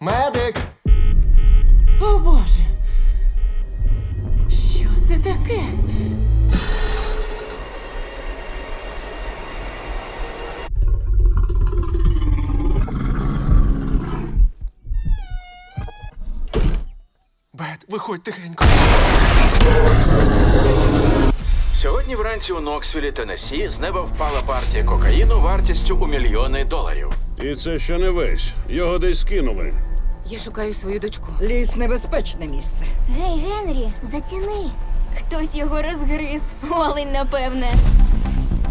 Медик! О Боже! Що це таке? Бет, виходь тихенько. Сьогодні вранці у Ноксвілі, Теннессі, з неба впала партія кокаїну вартістю у мільйони доларів. І це ще не весь. Його десь кинули. Я шукаю свою дочку. Ліс небезпечне місце. Гей, Генрі, заціни. Хтось його розгриз. Олень, напевне.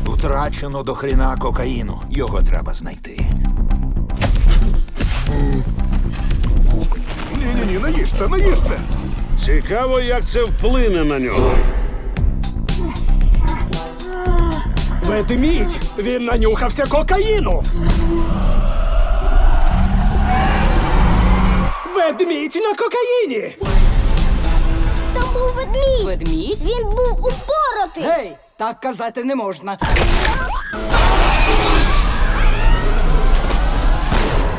Втрачено до хріна кокаїну. Його треба знайти. Ні-ні-ні, не їж це, не їж це! Цікаво, як це вплине на нього. Ведмідь! Він нанюхався кокаїну! Ведмідь на кокаїні! Там був ведмідь. Ведмідь? Він був упоротий. Гей, так казати не можна.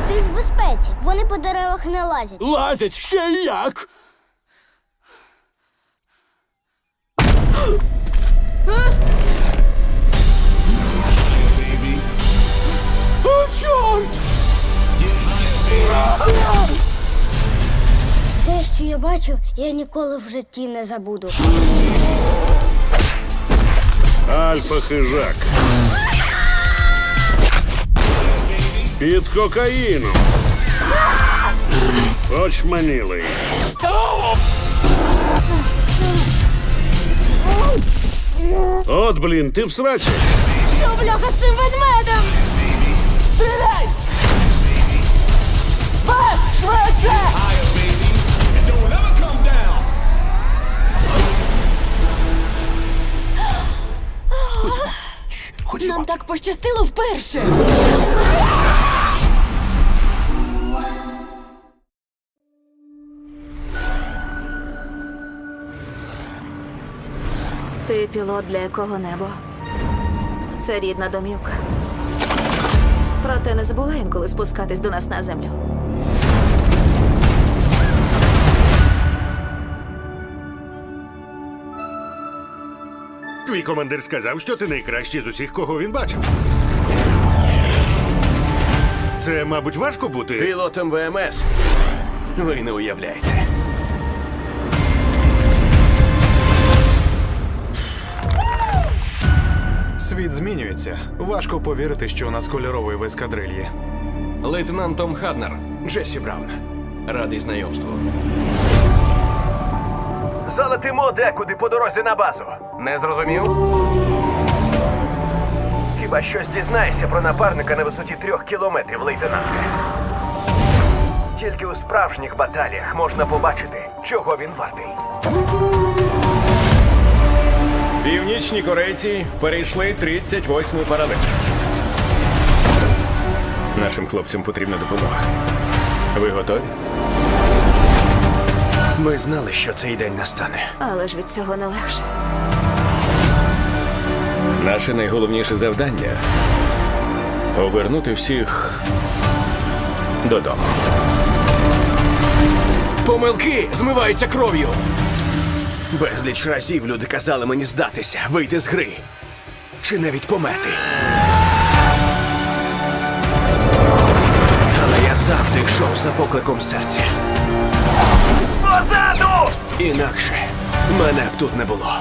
Ти в безпеці. Вони по деревах не лазять. Лазять ще як! О, що я ніколи в житті не забуду. Альфа хижак. Під кокаїном. Очманілий. От, блін, ти в срачі. Що бляха з цим ведмедем? Стріляй! Бет, швидше! Ходімо. Нам так пощастило вперше. Ти пілот для якого небо? Це рідна домівка. Проте не забувай інколи спускатись до нас на землю. Твій командир сказав, що ти найкращий з усіх, кого він бачив. Це, мабуть, важко бути. Пілотом ВМС. Ви не уявляєте. Світ змінюється. Важко повірити, що у нас кольоровий в ескадрильї. Лейтенант Том Хаднер, Джесі Браун. Радий знайомству. Залетимо декуди по дорозі на базу. Не зрозумів? Хіба щось дізнаєшся про напарника на висоті трьох кілометрів, лейтенанте? Тільки у справжніх баталіях можна побачити, чого він вартий. Північні корейці перейшли 38-й паралель. Нашим хлопцям потрібна допомога. Ви готові? Ми знали, що цей день настане. Але ж від цього не легше. Наше найголовніше завдання повернути всіх додому. Помилки змиваються кров'ю. Безліч разів люди казали мені здатися, вийти з гри. Чи навіть померти. Але я завжди йшов за покликом серця. Позаду! Інакше мене б тут не було.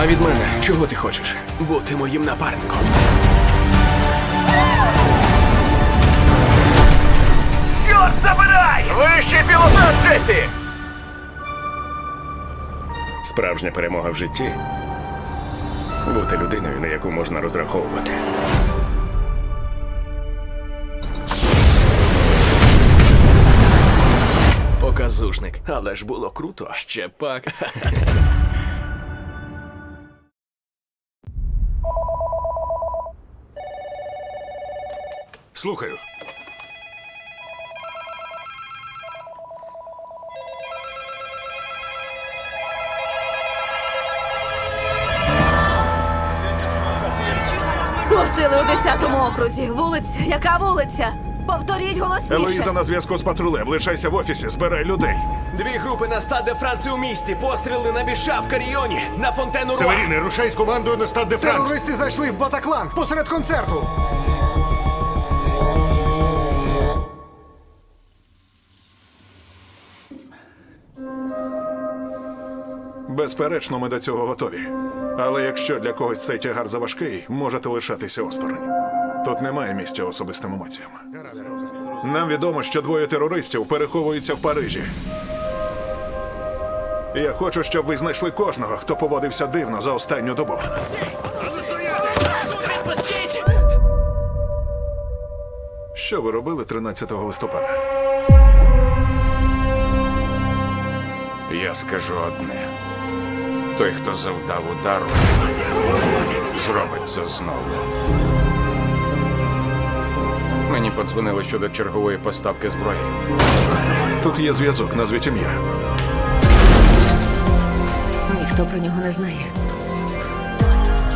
А від мене чого ти хочеш? Бути моїм напарником. Чорт забирай! Вище пілотаж, Джесі! Справжня перемога в житті бути людиною, на яку можна розраховувати. Показушник. Але ж було круто. Ще пак. Слухаю. Постріли у 10-му окрузі. Вулиця, яка вулиця? Повторіть голосніше. на зв'язку з патрулем. Лишайся в офісі, збирай людей. Дві групи на стаде Франції у місті. Постріли на Біша в Каріоні, на фонтену Руа. Северіни, рушай з командою на стад де Франс. зайшли в Батаклан посеред концерту. Безперечно, ми до цього готові. Але якщо для когось цей тягар заважкий, можете лишатися осторонь. Тут немає місця особистим емоціям. Нам відомо, що двоє терористів переховуються в Парижі. Я хочу, щоб ви знайшли кожного, хто поводився дивно за останню добу. Що ви робили 13 листопада? Я скажу одне: той, хто завдав удару, зробить це знову. Мені подзвонили щодо чергової поставки зброї. Тут є зв'язок, назвіть ім'я. Ніхто про нього не знає.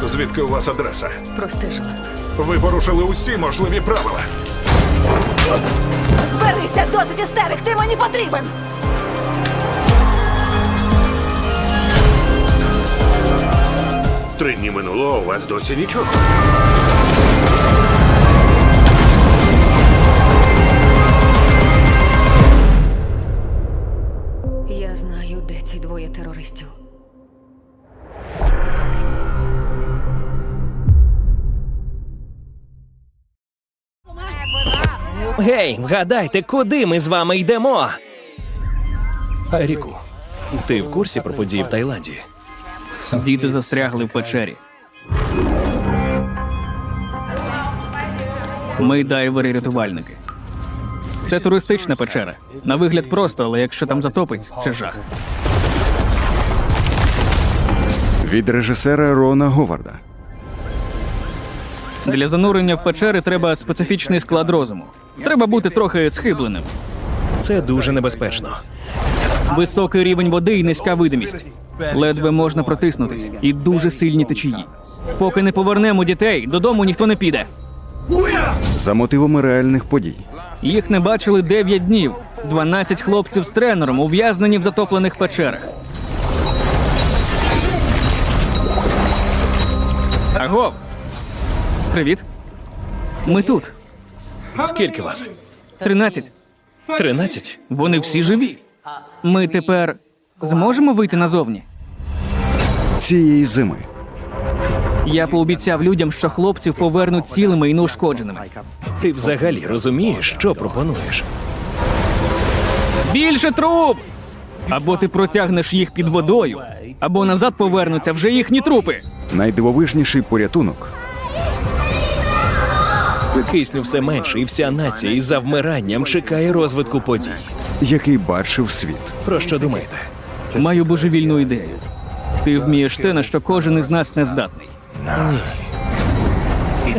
Звідки у вас адреса? Простежила. Ви порушили усі можливі правила. Зберися, досить істерик, ти мені потрібен! Три дні минуло, а у вас досі нічого. Я знаю, де ці двоє терористів. Гей, вгадайте, куди ми з вами йдемо? Ріку, ти в курсі про події в Таїланді? Діти застрягли в печері. Ми дайвери-рятувальники. Це туристична печера. На вигляд просто, але якщо там затопить, це жах. Від режисера Рона Говарда. Для занурення в печери треба специфічний склад розуму. Треба бути трохи схибленим. Це дуже небезпечно. Високий рівень води і низька видимість. Ледве можна протиснутись, і дуже сильні течії. Поки не повернемо дітей, додому ніхто не піде. За мотивами реальних подій. Їх не бачили 9 днів. 12 хлопців з тренером ув'язнені в затоплених печерах. Агов! Привіт. Ми тут. Скільки вас? 13. Тринадцять? Вони всі живі. Ми тепер зможемо вийти назовні. Цієї зими. Я пообіцяв людям, що хлопців повернуть цілими і неушкодженими. Ти взагалі розумієш, що пропонуєш? Більше труб! Або ти протягнеш їх під водою, або назад повернуться вже їхні трупи. Найдивовижніший порятунок Кисню все менше, і вся нація із завмиранням чекає розвитку подій. який бачив світ. Про що думаєте? Маю божевільну ідею. Ти вмієш те, на що кожен із нас не здатний.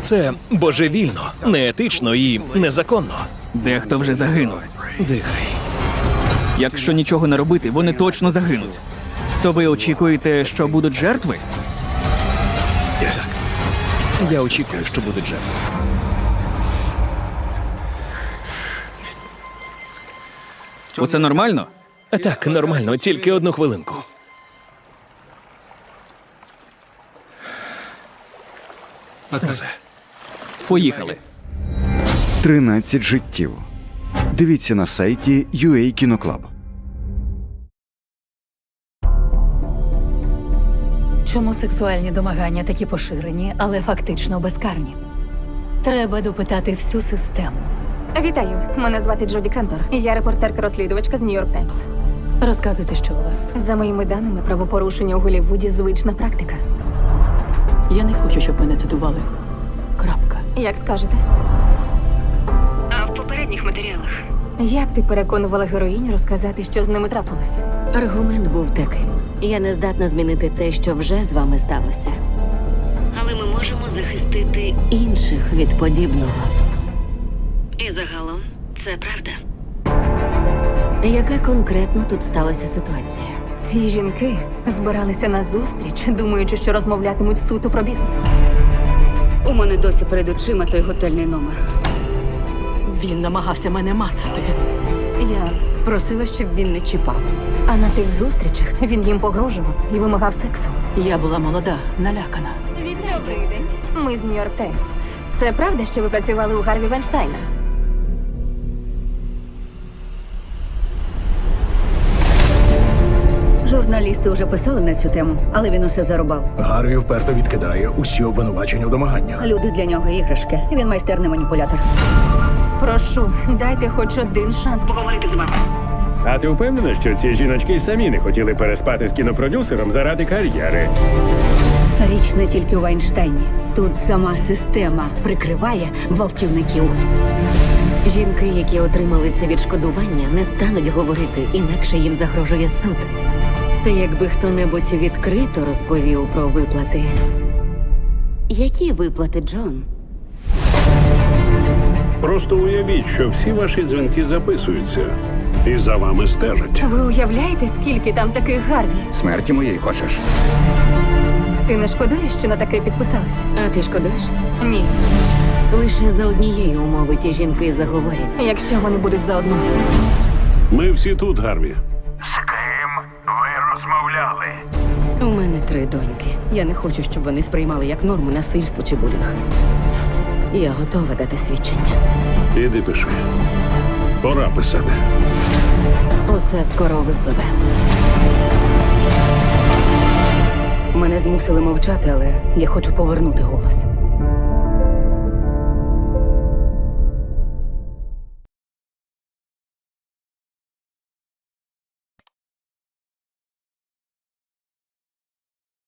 Це божевільно, неетично і незаконно. Дехто вже загинув. Дихай. Якщо нічого не робити, вони точно загинуть. То ви очікуєте, що будуть жертви? Так. Я очікую, що будуть жертви. Усе нормально? Так, нормально, тільки одну хвилинку. Все. Поїхали. 13 життів. Дивіться на сайті UA Кіноклаб. Чому сексуальні домагання такі поширені, але фактично безкарні? Треба допитати всю систему. Вітаю, мене звати Джоді Кантор. Я репортерка-розслідувачка з Нью-Йорк Таймс. Розказуйте, що у вас. За моїми даними, правопорушення у Голлівуді звична практика. Я не хочу, щоб мене цитували. Крапка. Як скажете? А в попередніх матеріалах Як ти переконувала героїнь розказати, що з ними трапилось? Аргумент був таким: я не здатна змінити те, що вже з вами сталося. Але ми можемо захистити. Інших від подібного. І загалом це правда. Яка конкретно тут сталася ситуація? Ці жінки збиралися на зустріч, думаючи, що розмовлятимуть суто про бізнес. У мене досі перед очима той готельний номер. Він намагався мене мацати. Я просила, щоб він не чіпав. А на тих зустрічах він їм погрожував і вимагав сексу. Я була молода, налякана. Добрий день. Ми з Нью-Йорк Таймс. Це правда, що ви працювали у Гарві Вайнштайна? Журналісти вже писали на цю тему, але він усе зарубав. Гарві вперто відкидає усі обвинувачення в домаганнях. Люди для нього іграшки. Він майстерний маніпулятор. Прошу, дайте хоч один шанс поговорити з вами. А ти впевнена, що ці жіночки самі не хотіли переспати з кінопродюсером заради кар'єри? Річ не тільки у Вайнштейні. Тут сама система прикриває гвалтівників. Жінки, які отримали це відшкодування, не стануть говорити, інакше їм загрожує суд. Та якби хто-небудь відкрито розповів про виплати. Які виплати, Джон? Просто уявіть, що всі ваші дзвінки записуються і за вами стежать. Ви уявляєте, скільки там таких Гарві? Смерті моєї хочеш? Ти не шкодуєш, що на таке підписалась? А ти шкодуєш? Ні. Лише за однієї умови ті жінки заговорять. Якщо вони будуть за одну. Ми всі тут, Гарві. У мене три доньки. Я не хочу, щоб вони сприймали як норму насильство чи булінг. Я готова дати свідчення. Іди пиши. Пора писати. Усе скоро випливе. Мене змусили мовчати, але я хочу повернути голос.